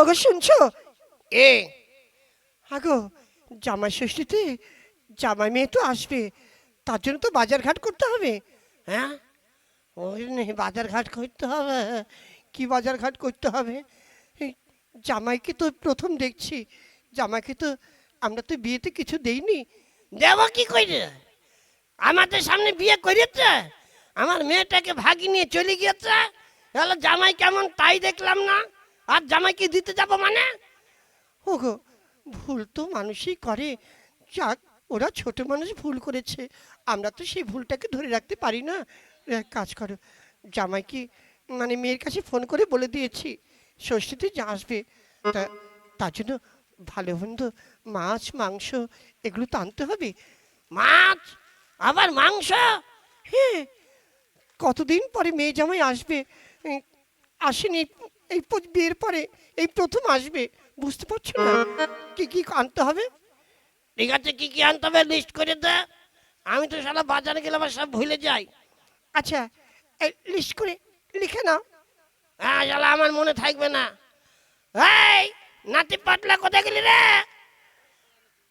ওগো শুনছো? এ। আগো জামাই ষষ্ঠীতে জামাই মেয়ে তো আসবে তার জন্য তো বাজার ঘাট করতে হবে। হ্যাঁ? ওই নে, বাজার ঘাট করতে হবে। কি বাজার ঘাট করতে হবে? জামাইকে তো প্রথম দেখছি। জামাইকে তো আমরা তো বিয়েতে কিছু দেইনি। দেব কি করে আমাদের সামনে বিয়ে করেছে আমার মেয়েটাকে ভাগি নিয়ে চলে গিয়েছে? হলো জামাই কেমন তাই দেখলাম না? আর জামাইকে দিতে যাব মানে? ওগো ভুল তো মানুষই করে। যাক ওরা ছোট মানুষ ভুল করেছে। আমরা তো সেই ভুলটাকে ধরে রাখতে পারি না। এক কাজ করো জামাইকে মানে মেয়ের কাছে ফোন করে বলে দিয়েছি ষষ্ঠীতে যা আসবে। তা তার জন্য ভালো বন্ধু মাছ মাংস এগুলো তো আনতে হবে। মাছ? আবার মাংস? হ্যাঁ কতদিন পরে মেয়ে জামাই আসবে? আসেনি এই- বিয়ের পরে এই প্রথম আসবে বুঝতে পারছ না? কি কি আনতে হবে? ঠিক আছে কি কি আনতে হবে লিস্ট করে দে। আমি তো সারা বাজারে গেলে আবার সব ভুলে যাই। আচ্ছা লিস্ট করে লিখে নাও। হ্যাঁ শালা আমার মনে থাকবে না। এই নাতি পাতলা কোথায় গেলি রে?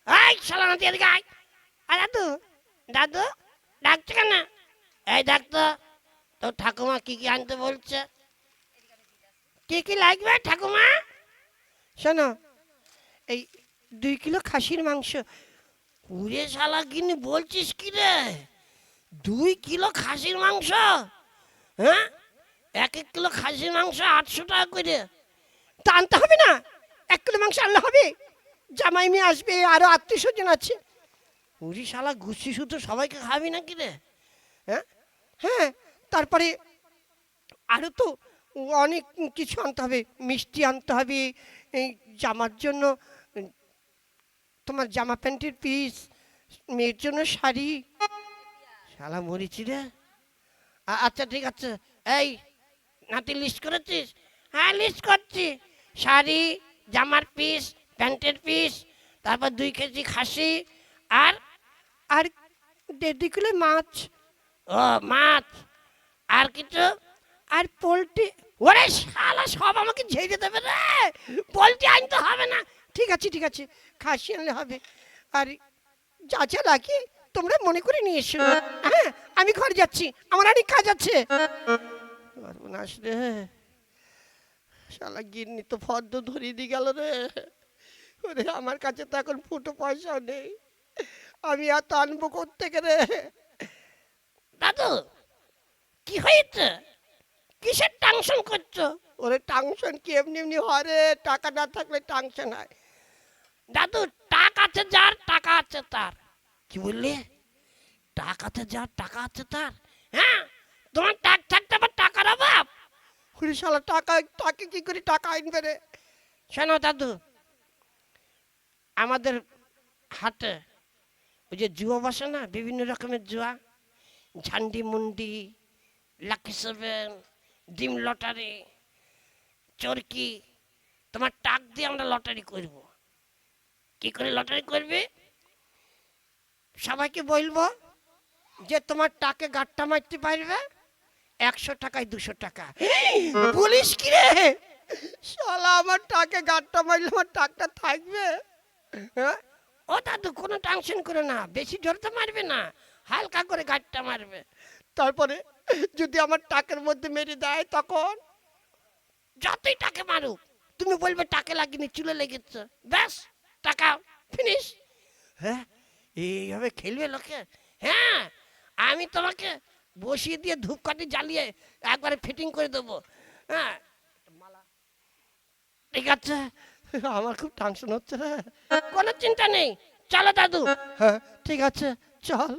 এই শালা নাতি এদিকে আয়। আর দাদু? দাদু ডাকছে কেন? এই ডাক তো তোর ঠাকুমা কি কি আনতে বলছে? কি কি লাগবে ঠাকুমা? শোনো এই দুই কিলো খাসির মাংস। পুরে শালা কিনে বলছিস কি রে? দুই কিলো খাসির মাংস? হ্যাঁ? এক এক কিলো খাসির মাংস আটশো টাকা করে। তা আনতে হবে না? এক কিলো মাংস আনলে হবে? জামাই মেয়ে আসবে আরও আত্মীয় স্বজন আছে। পুরি শালা গুছি শুধু সবাইকে খাবি নাকি রে? হ্যাঁ? হ্যাঁ তারপরে আরও তো অনেক কিছু আনতে হবে মিষ্টি আনতে হবে এই জামার জন্য তোমার জামা প্যান্টের পিস মেয়ের জন্য শাড়ি। শালা মরিছি রে। আচ্ছা ঠিক আছে। এই নাতি লিস্ট করেছিস? হ্যাঁ লিস্ট করছি। শাড়ি জামার পিস প্যান্টের পিস তারপর দুই কেজি খাসি আর আর দেড় কিলো মাছ। ও মাছ। আর কিছু? আর পোলট্রি ওরে শালা, সব আমাকে ঝেড়ে দেবে রে। পোলট্রি আনতে হবে না। ঠিক আছে ঠিক আছে, খাসি আনলে হবে। আর, যা যা লাগে তোমরা মনে করে নিয়ে এসো। হ্যাঁ আমি ঘরে যাচ্ছি, আমার অনেক কাজ আছে। সর্বনাশ শালা, গিন্নি তো ফর্দ ধরিয়ে দিয়ে গেল রে। ওরে, আমার কাছে তো এখন ফুটো পয়সাও নেই। আমি আর তো আনব কোথেকে রে? দাদু, কি হয়েছে? কিসের টাংশন করছ? ওরে টাংশন কি এমনি এমনি হয় রে? টাকা না থাকলে টাংশন হয়। দাদু টাকা আছে যার টাকা আছে তার। কি বললি? টাকা আছে যার টাকা আছে তার? হ্যাঁ? তোমার টাক থাকতে আবার টাকার অভাব? শালা টাকা টাকা কি করে টাকা আনবে রে? শোনো দাদু আমাদের হাটে ওই যে জুয়া বসে না বিভিন্ন রকমের জুয়া। ঝান্ডি মুন্ডি লাকি সেভেন ডিম লটারি চরকি তোমার টাক দিয়ে আমরা লটারি করব। কি করে লটারি করবে? সবাইকে বলব যে তোমার টাকে গাট্টা মারতে পারবে? একশো টাকায় দুশো টাকা। বলিস কি রে? শালা আমার টাকে গাট্টা মারলে আমার টাকটা থাকবে? হ্যাঁ? ও দাদু কোনো টেনশন করে না। বেশি জোরে তো মারবে না। হালকা করে গাড়িটা মারবে। তারপরে যদি আমার টাকের মধ্যে মেরে দেয় তখন? যতই টাকে মারুক তুমি বলবে টাকে লাগিনি চুলে লেগেছে। ব্যাস টাকা ফিনিশ হ্যাঁ এইভাবে খেলবে লোকে? হ্যাঁ আমি তোমাকে বসিয়ে দিয়ে ধূপকাঠি জ্বালিয়ে একবারে ফিটিং করে দেবো। হ্যাঁ মালা। ঠিক আছে আমার খুব টেনশন হচ্ছে। রে কোনো চিন্তা নেই চলো দাদু। হ্যাঁ ঠিক আছে চল।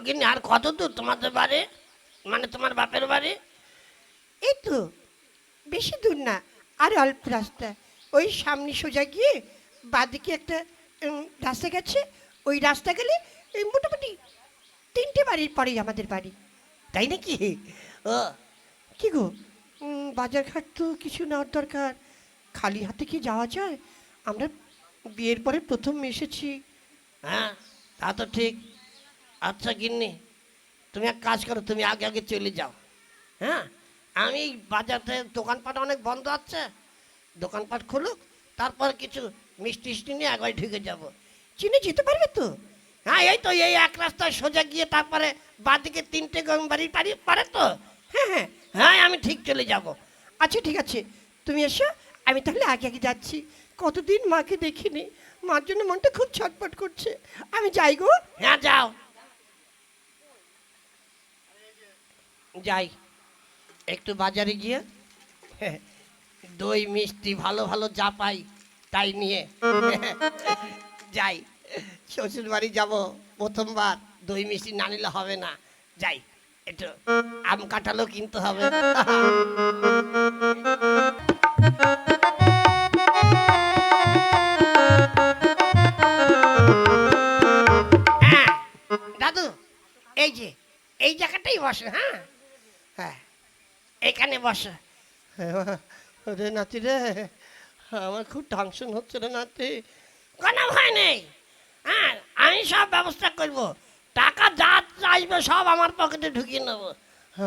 ওখানে আর কত দূর তোমাদের বাড়ি? মানে তোমার বাপের বাড়ি? এই তো বেশি দূর না আর অল্প রাস্তা। ওই সামনে সোজা গিয়ে বাদিকে একটা রাস্তা গেছে। ওই রাস্তা গেলে মোটামুটি তিনটে বাড়ির পরেই আমাদের বাড়ি। তাই নাকি? ও। কি গো? বাজারঘাট তো কিছু নেওয়ার দরকার। খালি হাতে কি যাওয়া যায়? আমরা বিয়ের পরে প্রথম এসেছি। হ্যাঁ তা তো ঠিক। আচ্ছা গিন্নি, তুমি এক কাজ করো, তুমি আগে আগে চলে যাও। হ্যাঁ? আমি বাজারে দোকানপাট অনেক বন্ধ আছে, দোকানপাট খুলুক, তারপর কিছু মিষ্টি টিষ্টি নিয়ে একবার ঢুকে যাব। চিনে যেতে পারবে তো? হ্যাঁ এই তো, এই এক রাস্তায় সোজা গিয়ে তারপরে বাদিকে তিনটে গং বাড়ি পারি পারে তো? হ্যাঁ হ্যাঁ হ্যাঁ আমি ঠিক চলে যাব। আচ্ছা ঠিক আছে, তুমি এসো, আমি তাহলে আগে আগে যাচ্ছি। কতদিন মাকে দেখিনি, মার জন্য মনটা খুব ছটপট করছে। আমি যাই গো। হ্যাঁ যাও। যাই, একটু বাজারে গিয়ে দই মিষ্টি ভালো ভালো যা পাই তাই নিয়ে যাই শ্বশুর বাড়ি যাব প্রথমবার, দই মিষ্টি না নিলে হবে না। যাই, একটু আম কাঁঠালও কিনতে হবে। হ্যাঁ দাদু, এই যে, এই জায়গাটাই বসে হ্যাঁ? হ্যাঁ এখানে বসে রে নাতি রে আমার খুব টেনশন হচ্ছে রে নাতি কোনো ভয় নেই হ্যাঁ আমি সব ব্যবস্থা করব টাকা যা চাইবে সব আমার পকেটে ঢুকিয়ে নেব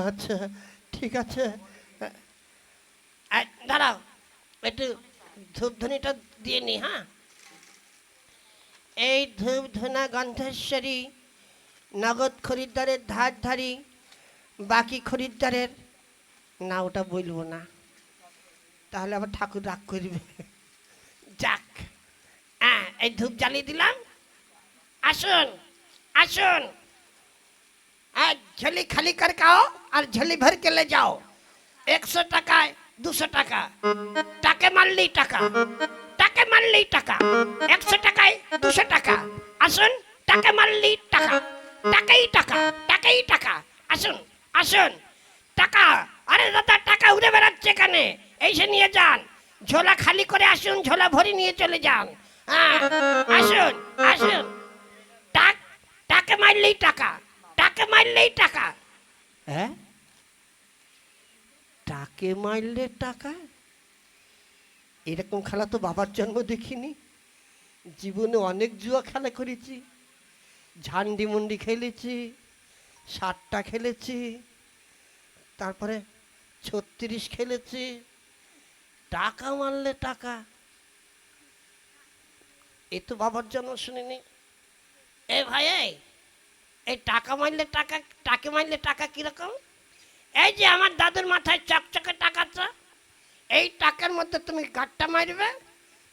আচ্ছা ঠিক আছে দাঁড়াও একটু ধূপধনিটা দিয়ে নি হ্যাঁ এই ধূপধনা গন্ধেশ্বরী নগদ খরিদ্দারের ধার ধারি বাকি খরিদ্দারের, না, ওটা বলব না। তাহলে আবার ঠাকুর রাগ করবে। যাক হ্যাঁ এই ধূপ জ্বালিয়ে দিলাম। আসুন আসুন। আর ঝলি খালি করে খাও আর ঝলি ভর কেলে যাও। একশো টাকায় দুশো টাকা। টাকে মারলেই টাকা। টাকে মারলেই টাকা। একশো টাকায় দুশো টাকা। আসুন, টাকে মারলেই টাকা। টাকাই টাকা টাকাই টাকা। আসুন। আসুন, টাকা। আরে দাদা, টাকা উড়ে বেড়াচ্ছে এখানে। এসে নিয়ে যান। ঝোলা খালি করে আসুন, ঝোলা ভরে নিয়ে চলে যান। হ্যাঁ আসুন আসুন। টাক, টাকে মারলেই টাকা, টাকে মারলেই টাকা। হ্যাঁ? টাকে মারলে টাকা? এরকম খেলা তো বাবার জন্ম দেখিনি। জীবনে অনেক জুয়া খেলা করেছি। ঝান্ডি মুন্ডি খেলেছি। সাতটা খেলেছি তারপরে ছত্রিশ খেলেছি টাকা মারলে টাকা। এ তো বাবার জন্ম শুনিনি। এ ভাই এই, টাকা মারলে টাকা টাকে মারলে টাকা কীরকম? এই যে আমার দাদুর মাথায় চকচকে টাকা তো এই টাকার মধ্যে তুমি গাঁটটা মারবে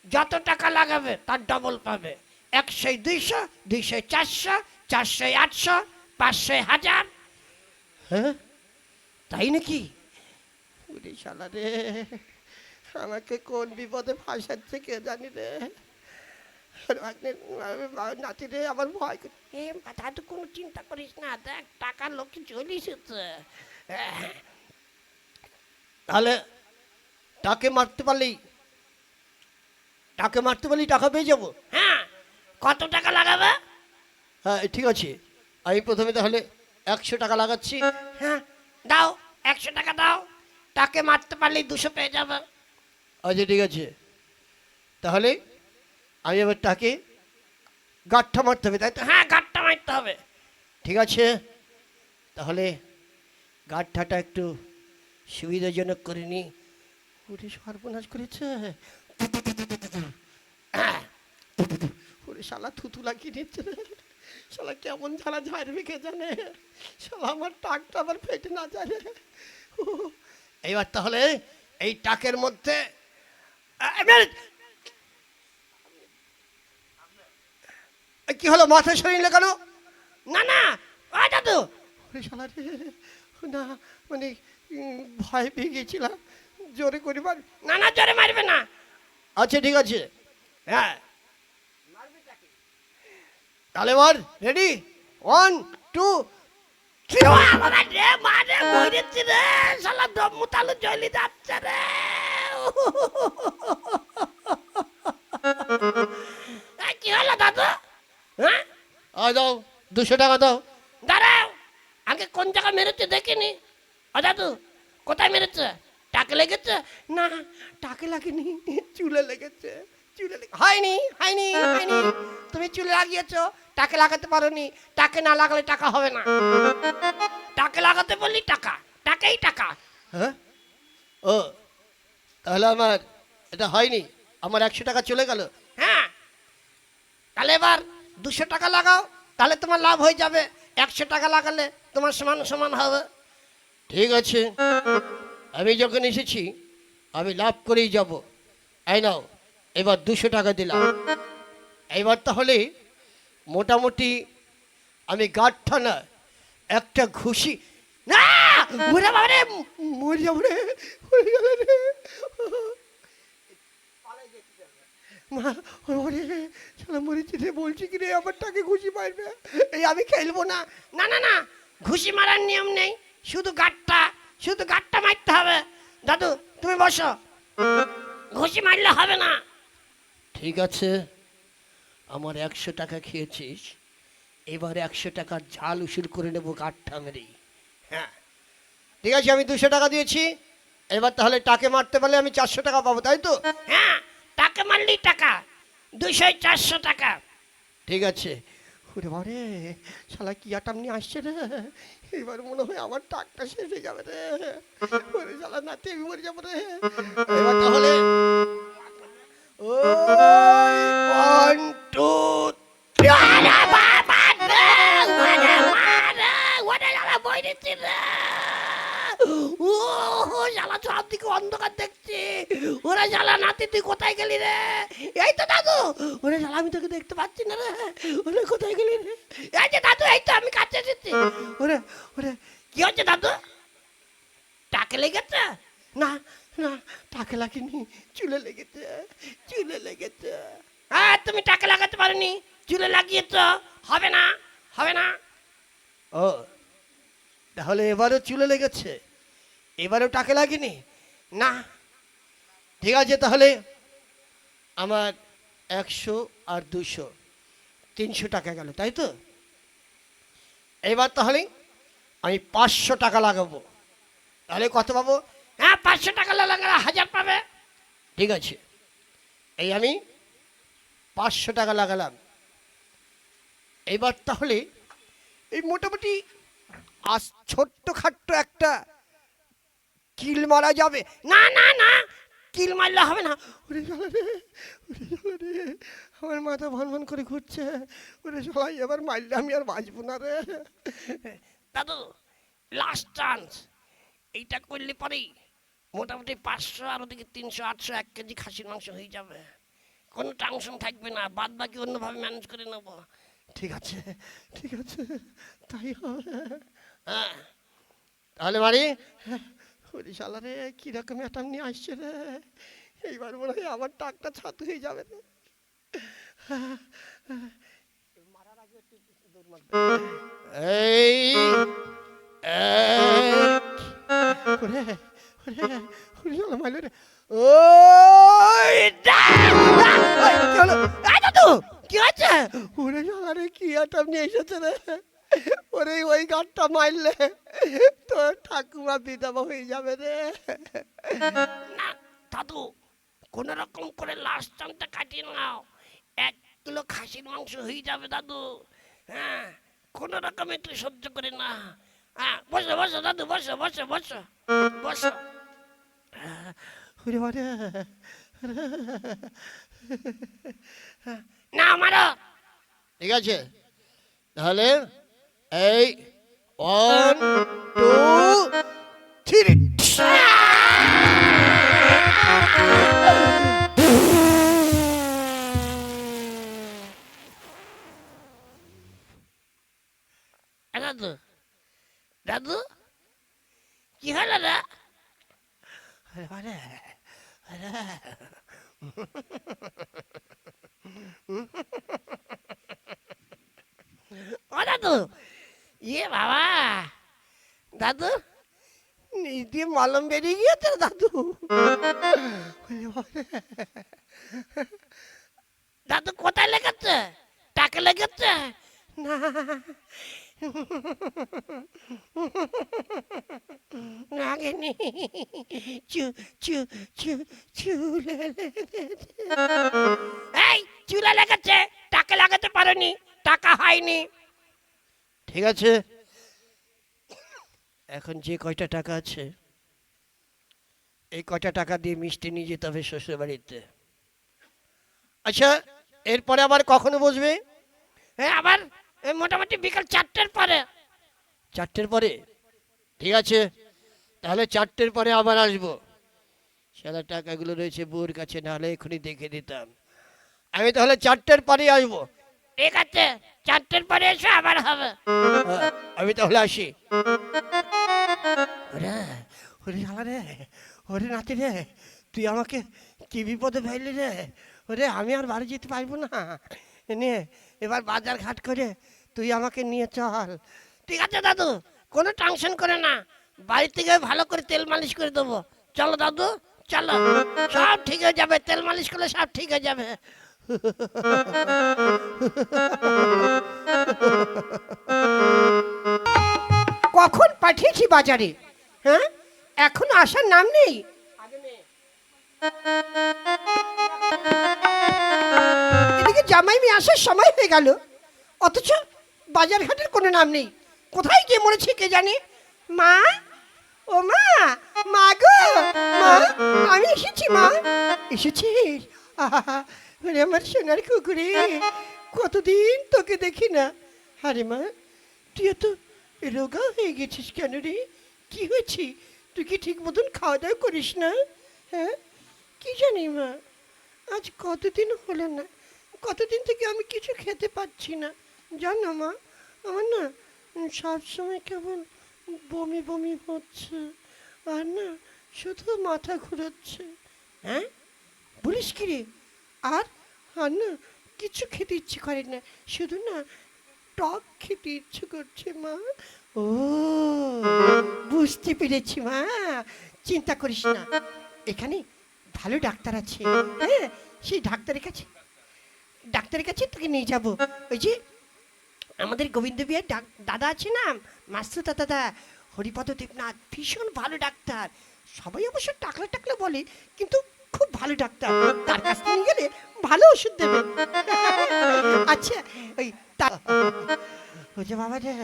যত টাকা লাগাবে তার ডবল পাবে। একশো দুইশো দুইশো চারশো চারশো আটশো পাঁচশো হাজার। হ্যাঁ? তাই নাকি? ওরে শালা রে আমাকে কোন বিপদে ফাঁসাচ্ছে কে জানি রে। নাতি রে আমার ভয় এ দাদু কোনো চিন্তা করিস না দেখ টাকা লোকে চলে এসেছে। তাহলে তাকে মারতে পারলেই তাকে মারতে পারলেই টাকা পেয়ে যাব? হ্যাঁ কত টাকা লাগাবে? হ্যাঁ ঠিক আছে। আমি প্রথমে তাহলে একশো টাকা লাগাচ্ছি। হ্যাঁ দাও একশো টাকা দাও। তাকে মারতে পারলেই দুশো পেয়ে যাবে। আচ্ছা ঠিক আছে। তাহলে আমি এবার তাকে গাঁটটা মারতে হবে তাই তো? হ্যাঁ গাঁটটা মারতে হবে। ঠিক আছে। তাহলে গাঁটটা একটু সুবিধাজনক করে নি। ওরে সর্বনাশ করেছে। হ্যাঁ। ওরে শালা থুতু লাগিয়ে নিচ্ছে। শালা কেমন ঝালা ঝাড়বে কে জানে? শালা আমার টাকটা আবার ফেটে না ও, এইবার তাহলে এই টাকের মধ্যে কি হলো মাথা সরিয়ে কেন? না না ও দাদু! শালা না মানে ভয় পেয়ে গেছিলাম। জোরে করে মার না না জোরে মারবে না। আচ্ছা ঠিক আছে। হ্যাঁ। তাহলে বল রেডি ওয়ান টু কি ও বাবা রে মারে মরেছি রে শালা দম মুতালু জ্বলি যাচ্ছে রে। কি হলো দাদু? হ্যাঁ? আয় দাও দুশো টাকা দাও। দাঁড়াও আগে কোন জায়গা মেরেছে দেখিনি? ও দাদু কোথায় মেরেছে? টাকে লেগেছে? না টাকে লাগেনি চুলে লেগেছে। চুলে হয়নি হয়নি হয়নি। তুমি চুলে লাগিয়েছো টাকে লাগাতে পারোনি। টাকে না লাগালে টাকা হবে না। টাকে লাগাতে বললি টাকা টাকাই টাকা। হ্যাঁ? ও তাহলে আমার এটা হয়নি আমার একশো টাকা চলে গেল। হ্যাঁ। তাহলে এবার দুশো টাকা লাগাও তাহলে তোমার লাভ হয়ে যাবে। একশো টাকা লাগালে তোমার সমান সমান হবে। ঠিক আছে। আমি যখন এসেছি আমি লাভ করেই যাব। এই নাও। এবার দুশো টাকা দিলাম। এবার তাহলে মোটামুটি আমি গাঠটা না একটা ঘুষি না! মরে যাব রে রে। বলছি কি রে, আমার টাকে ঘুষি মারবে এই আমি খেলব না। না না না, ঘুষি মারার নিয়ম নেই। শুধু গাটটা শুধু গাটটা মারতে হবে। দাদু, তুমি বসো। ঘুষি মারলে হবে না। ঠিক আছে আমার একশো টাকা খেয়েছিস এবার একশো টাকার ঝাল উসুল করে নেব কাঠটা মেরেই হ্যাঁ ঠিক আছে আমি দুশো টাকা দিয়েছি এবার তাহলে টাকে মারতে পারলে আমি চারশো টাকা পাবো তাই তো? হ্যাঁ টাকা মারলি টাকা দুশো চারশো টাকা। ঠিক আছে। ওরে বারে শালা কি আটাম নিয়ে আসছে রে? এবার মনে হয় আমার টাকটা শেষ হয়ে যাবে রে। ওরে শালা নাতে আমি মরে যাব রে। এবার তাহলে ওরে মারে, ওরে শালা সব দিকে অন্ধকার দেখছি ওরে শালা নাতি তুই কোথায় গেলি রে এই তো দাদু ওরে শালা আমি তোকে দেখতে পাচ্ছি না রে ওরে কোথায় গেলি রে এই দাদু এই তো আমি কাছে এসেছি ওরে ওরে কি হচ্ছে দাদু? টাকে লেগেছে? না না টাকে লাগেনি চুলে লেগেছে চুলে লেগেছে। হ্যাঁ তুমি টাকা লাগাতে পারোনি চুলে লাগিয়েছ হবে না হবে না। ও তাহলে এবারও চুলে লেগেছে এবারও টাকে লাগেনি? না। ঠিক আছে তাহলে আমার একশো আর দুশো তিনশো টাকা গেল তাই তো? এবার তাহলে আমি পাঁচশো টাকা লাগাবো। তাহলে কত পাবো? হ্যাঁ পাঁচশো টাকা লাগালে হাজার পাবে। ঠিক আছে। এই আমি পাঁচশো টাকা লাগালাম। এবার তাহলে এই মোটামুটি আজ ছোট্ট খাট্ট একটা কিল মারা যাবে। না না না, কিল মারলে হবে না। ওরে শালা রে, ওরে শালা রে, আমার মাথা ভন ভন করে ঘুরছে। ওরে শালাই এবার মারলে আমি আর বাঁচবো না রে। দাদু লাস্ট চান্স এইটা করলে পরেই মোটামুটি পাঁচশো আর ওদিকে তিনশো আটশো এক কেজি খাসির মাংস হয়ে যাবে। কোনো টেনশন থাকবে না বাদ বাকি অন্যভাবে ম্যানেজ করে নেব। ঠিক আছে ঠিক আছে তাই হবে। হ্যাঁ। তাহলে বাড়ি? শালা রে কীরকম একটা নিয়ে আসছে রে? এইবার মনে হয় আমার টাকটা ছাতু হয়ে যাবে রে। এই এক। ওই, কি কি ওরে শালা রে কি একটা নিয়ে এসেছে রে ওরে ওই গানটা মারলে তোর ঠাকুমা বিধবা হয়ে যাবে রে দাদু কোন রকম করে লাস্ট চানটা কাটিয়ে নাও এক কিলো খাসির মাংস হয়ে যাবে দাদু হ্যাঁ কোন রকম একটু সহ্য করে না হ্যাঁ বসো বসো দাদু বসো বসো বসো বসো না মারো ঠিক আছে। তাহলে এই ওয়ান টু থ্রি দাদু দাদু কি হলো বারে ও দাদু ইয়ে বাবা দাদু নিজ দিয়ে মলম বেরিয়ে গিয়েছে দাদু দাদু কোথায় লেগেছে টাকা লেগেছে না নাগিনি চু চু চু চুলে লেগেছে। এই চুলা লেগেছে টাকা লাগাতে পারোনি টাকা হয়নি ঠিক আছে। এখন যে কয়টা টাকা আছে এই কয়টা টাকা দিয়ে মিষ্টি নিয়ে যেতে হবে শ্বশুর বাড়িতে আচ্ছা এরপরে আবার কখনো বসবে? হ্যাঁ আবার এই মোটামুটি বিকাল চারটের পরে। চারটের পরে? ঠিক আছে। তাহলে চারটের পরে আবার আসব। সাদা টাকাগুলো রয়েছে বউর কাছে নাহলে এখনই দেখে দিতাম আমি তাহলে চারটের পরে আসব। ঠিক আছে চারটের পরে এসো আবার হবে। হ্যাঁ, আমি তাহলে আসি। ওরে ওরে শালা রে ওরে নাতি রে তুই আমাকে কি বিপদে ফেললি রে? ওরে আমি আর বাড়ি যেতে পারব না। নে এবার বাজার ঘাট করে তুই আমাকে নিয়ে চল। ঠিক আছে, দাদু। কোনো টেনশন করে না। বাড়ি থেকে ভালো করে তেল মালিশ করে দেবো। চলো, দাদু। চলো। সব ঠিক হয়ে যাবে। তেল মালিশ করলে সব ঠিক হয়ে যাবে। কখন পাঠিয়েছি বাজারে? হ্যাঁ? এখন আসার নাম নেই? এদিকে জামাই মেয়ে আসার সময় হয়ে গেল। অথচ বাজার ঘাটের কোনো নাম নেই। কোথায় গিয়ে মরেছে কে জানে? মা? ও মা! মা গো! মা, আমি এসেছি, মা। এসেছিস? আহা ওরে আমার সোনার কুকুরে। কতদিন তোকে দেখি না। আরে মা, তুই এত রোগা হয়ে গেছিস কেন রে? কি হয়েছি? তুই কি ঠিক মতন খাওয়া দাওয়া করিস না? হ্যাঁ? কি জানি মা, আজ কতদিন হলো না? কতদিন থেকে আমি কিছু খেতে পাচ্ছি না? জানো মা, আমার না সবসময় কেমন বমি বমি হচ্ছে, আর না, শুধু মাথা ঘুরাচ্ছে। হ্যাঁ? বলিস কি রে? আর আর না, কিছু খেতে ইচ্ছে করে না, শুধু না, টক খেতে ইচ্ছে করছে মা। ও, বুঝতে পেরেছি মা, চিন্তা করিস না। এখানে ভালো ডাক্তার আছে হ্যাঁ? সেই ডাক্তারের কাছে ডাক্তারের কাছে তোকে নিয়ে যাব। ওই যে আমাদের গোবিন্দ বিহার দাদা আছে না? মাস্টার দাদা হরিপদ দেবনাথ, ভীষণ ভালো ডাক্তার। সবাই অবশ্য টাকলা টাকলা বলে, কিন্তু খুব ভালো ডাক্তার। তার কাছ থেকে গেলে ভালো ওষুধ দেবে। আচ্ছা ওই তা যে বাবা রে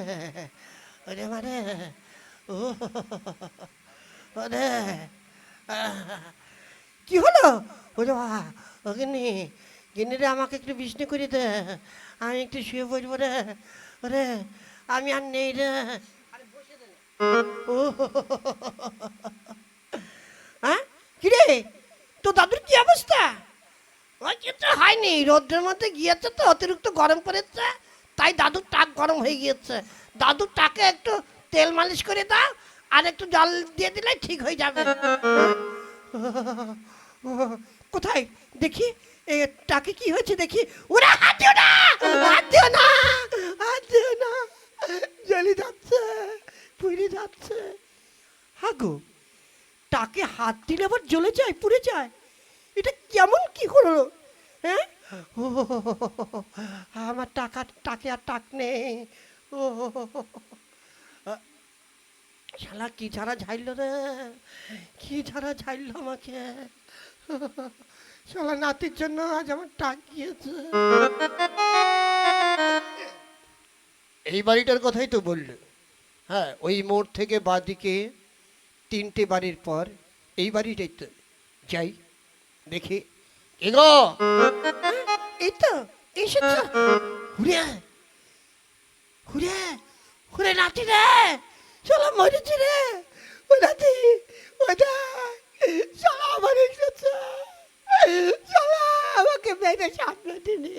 ওরে মানে ও ওরে কি হলো? ওরে বাবা ও গিন্নি গিন্নি রে আমাকে একটু বিষ্ণু করে দে। আমি একটু শুয়ে পড়ব রে। ওরে আমি আর নেই রে। ও। হ্যাঁ? কিরে? তো দাদুর কি অবস্থা? ওই কিছু হয়নি। রোদ্রের মধ্যে গিয়েছে তো অতিরিক্ত গরম পড়েছে। তাই দাদুর টাক গরম হয়ে গিয়েছে। দাদুর টাকে একটু তেল মালিশ করে দাও আর একটু জল দিয়ে দিলে ঠিক হয়ে যাবে। কোথায়? দেখি। এ টাকে কি হয়েছে দেখি? ওরা হাত দিও না! হাত দিও না! হাত দিও না! জ্বলে যাচ্ছে পুড়ে যাচ্ছে। হাগো টাকে হাত দিলে আবার জ্বলে যায়, পুড়ে যায়? এটা কেমন কি হলো? হ্যাঁ? ও, আমার টাকা টাকে আর টাক নেই। ও, শালা, কি ছাড়া ঝাইল রে? কি ছাড়া ঝাইল আমাকে? শালা নাতির জন্য আজ আমার টাক গিয়েছে। এই বাড়িটার কথাই তো বলল। হ্যাঁ ওই মোড় থেকে বাদিকে তিনটে বাড়ির পর এই বাড়িটাই তো যাই দেখি। এগো! এই তো এসেছ। ঘুরে। ঘুরে ঘুরে নাতি রে। চলো মরেছি রে। ও নাতি ওটা চলো আমার এসেছে। আমাকে মেরে সামনে দিনে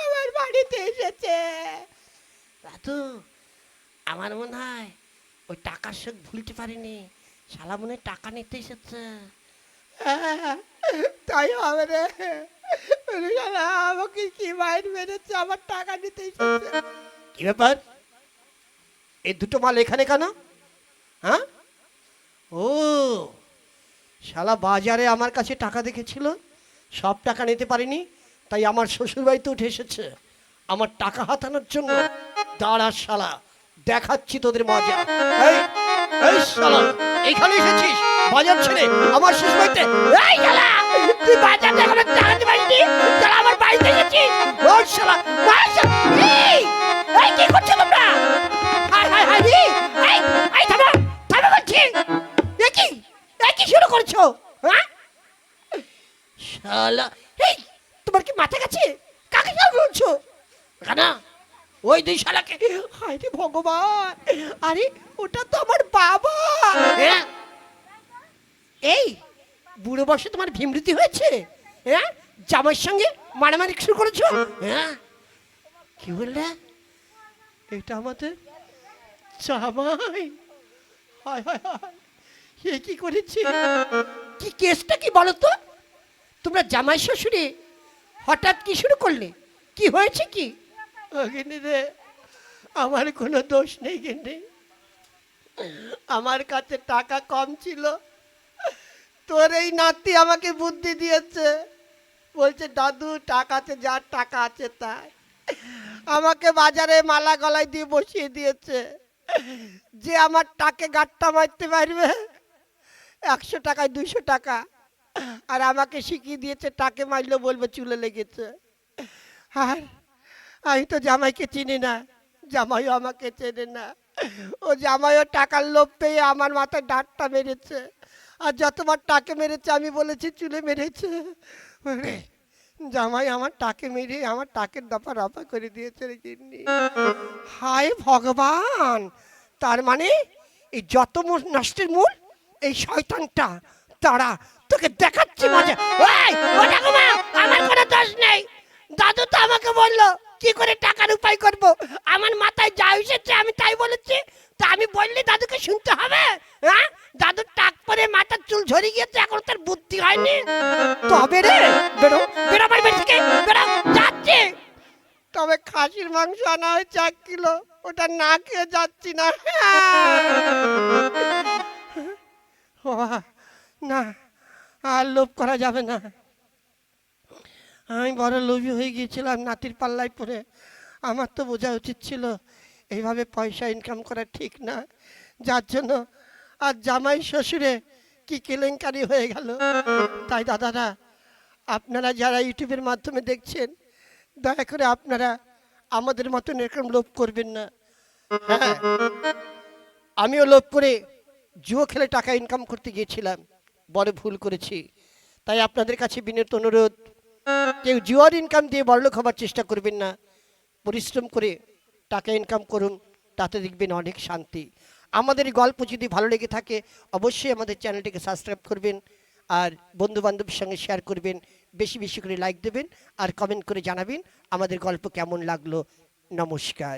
আমার বাড়িতে এসেছে। দাদু আমার মনে হয় ওই টাকার সুখ ভুলতে পারিনি। শালা মনে টাকা নিতে এসেছে। তাই হবে রে। আমাকে কি মাইর মেরেছে? আমার টাকা নিতে এসেছে। কি ব্যাপার? এই দুটো মাল এখানে কেন? হ্যাঁ? ও শালা বাজারে আমার কাছে টাকা দেখেছিল, সব টাকা নিতে পারিনি, তাই আমার শ্বশুর বাড়িতে উঠে এসেছে। আমার টাকা হাতানোর জন্য দাঁড়া শালা, দেখাচ্ছি তোদের মজা। এই এই এইখানে এসেছিস? বাজার ছেড়ে আমার শেষ বাড়িতে এই শালা, বাজার এই কি শুরু করছ? হ্যাঁ? শালা এই তোমার কি মাথা গেছে? কাকে সব বলছো? কেন ওই দুই শালাকে। হায় রে ভগবান আরে ওটা তো আমার বাবা। হ্যাঁ? এই বুড়ো বয়সে তোমার ভীমরতি হয়েছে? হ্যাঁ? জামাইয়ের সঙ্গে মারামারি শুরু করেছ? হ্যাঁ? কি বললে? এটা আমাদের জামাই। হায় হায় হায়। এ কি করেছে? কি কেসটা কি বলো তো? তোমরা জামাই শ্বশুরে হঠাৎ কি শুরু করলে? কি হয়েছে কি? রে আমার কোনো দোষ নেই গিন্নি। আমার কাছে টাকা কম ছিল। তোর এই নাতি আমাকে বুদ্ধি দিয়েছে। বলছে দাদু টাকাতে যার টাকা আছে তাই। আমাকে বাজারে মালা গলায় দিয়ে বসিয়ে দিয়েছে। যে আমার টাকে গাট্টা মারতে পারবে একশো টাকায় দুইশো টাকা। আর আমাকে শিখিয়ে দিয়েছে, টাকে মারলে বলবে চুলে লেগেছে। আর আমি তো জামাইকে চিনি না, জামাইও আমাকে চেনে না। ও জামাইও টাকার লোভ পেয়ে আমার মাথায় ডাঁটটা মেরেছে। আর যতবার টাকে মেরেছে, আমি বলেছি, চুলে মেরেছে। জামাই আমার টাকে মেরে আমার টাকের দফা রফা করে দিয়েছে রে গিন্নি। হায় ভগবান! তার মানে এই যত নষ্টের মূল এই শয়তানটা তারা তোকে দেখাচ্ছি মজা ওই, ও ঠাকুমা, আমার কোনো দোষ নেই। দাদু তো আমাকে বলল, কি করে টাকার উপায় করব? আমার মাথায় যা এসেছে, আমি তাই বলেছি। তা আমি বললি দাদুকে শুনতে হবে হ্যাঁ? দাদুর টাক পরে মাথার চুল ঝরে গিয়েছে, এখন তার বুদ্ধি হয়নি। তবে রে, বেরো বেরো আমার থেকে বেরো, যাচ্ছে। তবে খাসির মাংস আনা হয়েছে এক কিলো, ওটা না খেয়ে যাচ্ছি না। না, আর লোভ করা যাবে না। আমি বড় লোভী হয়ে গিয়েছিলাম নাতির পাল্লায় পড়ে। আমার তো বোঝা উচিত ছিল, এইভাবে পয়সা ইনকাম করা ঠিক না। যার জন্য আর জামাই শ্বশুরে কি কেলেঙ্কারি হয়ে গেল। তাই দাদারা, আপনারা যারা ইউটিউবের মাধ্যমে দেখছেন, দয়া করে আপনারা আমাদের মতন এরকম লোভ করবেন না। হ্যাঁ আমিও লোভ করে। জুয়ো খেলে টাকা ইনকাম করতে গিয়েছিলাম। বড় ভুল করেছি। তাই আপনাদের কাছে বিনীত অনুরোধ, কেউ জুয়ার ইনকাম দিয়ে বড়লোক হবার চেষ্টা করবেন না। পরিশ্রম করে টাকা ইনকাম করুন, তাতে দেখবেন অনেক শান্তি। আমাদের গল্প যদি ভালো লেগে থাকে, অবশ্যই আমাদের চ্যানেলটিকে সাবস্ক্রাইব করবেন আর বন্ধু বান্ধবের সঙ্গে শেয়ার করবেন। বেশি বেশি করে লাইক দেবেন আর কমেন্ট করে জানাবেন আমাদের গল্প কেমন লাগল। নমস্কার।